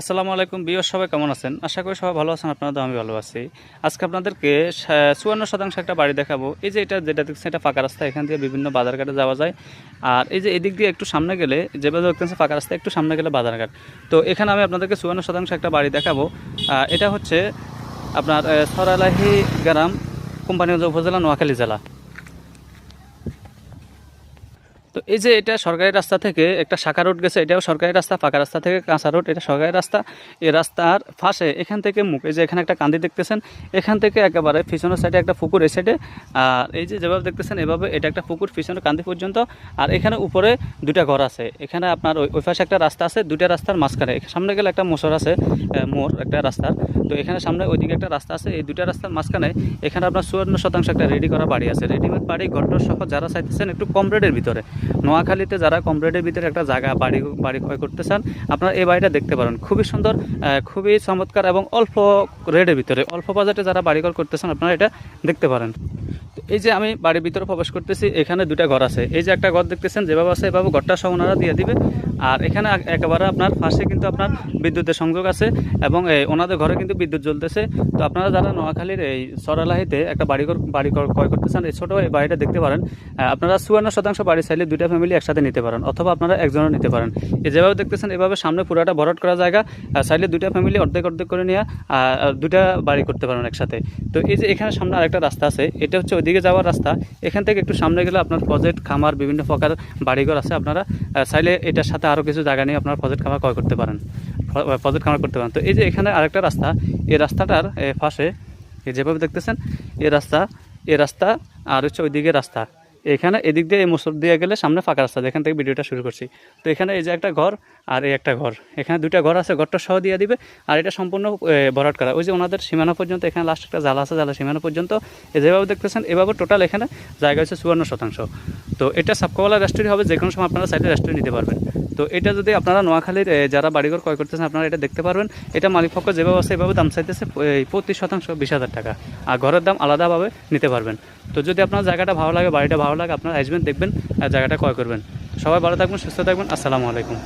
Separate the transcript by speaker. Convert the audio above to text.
Speaker 1: আসসালামু আলাইকুম বিয়র সবাই কেমন আছেন? আশা করি সবাই ভালো আছেন, আপনারা তো আমি ভালো আছি। আজকে আপনাদেরকে চুয়ান্ন শতাংশ একটা বাড়ি দেখাবো। এই যে এটা, যেটা দেখছেন, এটা ফাঁকা রাস্তা, এখান থেকে বিভিন্ন বাজারঘাটে যাওয়া যায়। আর এই যে এদিক দিয়ে একটু সামনে গেলে, যে যেভাবে দেখতেছেন, ফাঁকা রাস্তা, একটু সামনে গেলে বাজারঘাট। তো এখানে আমি আপনাদেরকে চুয়ান্ন শতাংশ একটা বাড়ি দেখাবো। এটা হচ্ছে আপনার সরালাহি গ্রাম, কোম্পানিগঞ্জ উপজেলা, নোয়াখালী জেলা। তো এই যে এটা সরকারি রাস্তা থেকে একটা শাখা রোড গেছে, এটাও সরকারি রাস্তা, ফাঁকা রাস্তা থেকে কাঁচা রোড, এটা সরকারি রাস্তা। এই রাস্তার পাশে, এখান থেকে মুখ, এই যে এখানে একটা কান্দি দেখতেছেন, এখান থেকে একেবারে পিছনের সাইডে একটা পুকুর এই সাইডে আর এই যে যেভাবে দেখতেছেন, এভাবে এটা একটা পুকুর পিছনে কান্দি পর্যন্ত, আর এখানে উপরে দুটা ঘর আছে। এখানে আপনার ওই পাশে একটা রাস্তা আছে, দুইটা রাস্তার মাঝখানে সামনে গেলে একটা মোসর আছে মোড় একটা রাস্তার। তো এখানে সামনে ওইদিকে একটা রাস্তা আছে, এই দুটা রাস্তার মাঝখানে, এখানে আপনার চুয়ান্ন শতাংশ একটা রেডি করা বাড়ি আছে। রেডিমেড বাড়ি ঘরটর সহ যারা চাইতেছেন একটু কম রেটের ভিতরে। নোয়াখালীতে যারা কম ভিতরে একটা জায়গা, বাড়ি বাড়ি ক্রয় করতে চান, আপনারা এই বাড়িটা দেখতে পারেন। খুবই সুন্দর খুবই চমৎকার এবং অল্প রেডের ভিতরে, অল্প বাজেটে যারা বাড়ি ক্রয় করতে চান, আপনারা এটা দেখতে পারেন। এই যে আমি বাড়ির ভিতরে প্রবেশ করতেছি, এখানে দুটা ঘর আছে। এই যে একটা ঘর দেখতেছেন যেভাবে আছে এভাবে ঘরটা সহ ওনারা দিয়ে দিবে। আর এখানে একেবারে আপনার পাশে কিন্তু আপনার বিদ্যুতের সংযোগ আছে এবং ওনাদের ঘরে কিন্তু বিদ্যুৎ জ্বলতেছে। তো আপনারা যারা নোয়াখালীর এই সরালাহিতে একটা বাড়ি বাড়ি ক্রয় করতে চান এই ছোটো এই বাড়িটা দেখতে পারেন। আপনারা চুয়ান্ন শতাংশ বাড়ি চাইলে দুইটা ফ্যামিলি একসাথে নিতে পারেন, অথবা আপনারা একজনও নিতে পারেন। এই যেভাবে দেখতেছেন, এভাবে সামনে পুরাটা ভরাট করা জায়গা চাইলে দুইটা ফ্যামিলি অর্ধেক অর্ধেক করে নিয়ে দুইটা বাড়ি করতে পারেন একসাথে। তো এই যে এখানে সামনে আরেকটা রাস্তা আছে, এটা হচ্ছে ওইদিকে যাওয়ার রাস্তা, এখান থেকে একটু সামনে গেলে আপনার প্রজেক্ট খামার, বিভিন্ন প্রকার বাড়িঘর আছে আপনারা চাইলে এটার সাথে আরও কিছু জায়গা নিয়ে আপনারা প্রজেক্ট খামার ক্রয় করতে পারেন। প্রজেক্ট খামার করতে পারেন। তো এই যে এখানে আরেকটা রাস্তা, এই রাস্তাটার পাশে যেভাবে দেখতেছেন এই রাস্তা এই রাস্তা, আর হচ্ছে ওইদিকে রাস্তা। এখানে এদিক দিয়ে এই মুসর দিয়ে গেলে সামনে ফাঁকা রাস্তা যেখান থেকে ভিডিওটা শুরু করছি। তো এখানে এই যে একটা ঘর আর এই একটা ঘর। এখানে দুটা ঘর আছে, ঘরটা সহ দিয়ে দিবে আর এটা সম্পূর্ণ ভরাট করা। ওই যে ওনাদের সীমানা পর্যন্ত, এখানে লাস্ট একটা জালা আছে জালা সীমানা পর্যন্ত। যেভাবে দেখতেছেন, এভাবে টোটাল এখানে জায়গা হচ্ছে চুয়ান্ন শতাংশ। তো এটা সাপকাওয়ালা রেস্টুরেন্ট হবে যে কোনো সময় আপনারা সাইডে রেস্টুরেন্ট নিতে পারবেন। তো এটা যদি আপনারা নোয়াখালীর যারা বাড়িঘর ক্রয় করতেছেন, আপনারা এটা দেখতে পারবেন। এটা মালিক পক্ষ যেভাবে আছে, এভাবে দাম চাইতেছে পঁচিশ শতাংশ, বিশ হাজার টাকা। আর ঘরের দাম আলাদাভাবে নিতে পারবেন। তো যদি আপনার জায়গাটা ভালো লাগে, বাড়িটা ভালো লাগে, আপনারা আসবেন, দেখবেন জায়গাটা ক্রয় করবেন। সবাই ভালো থাকবেন, সুস্থ থাকবেন। আসসালামু আলাইকুম।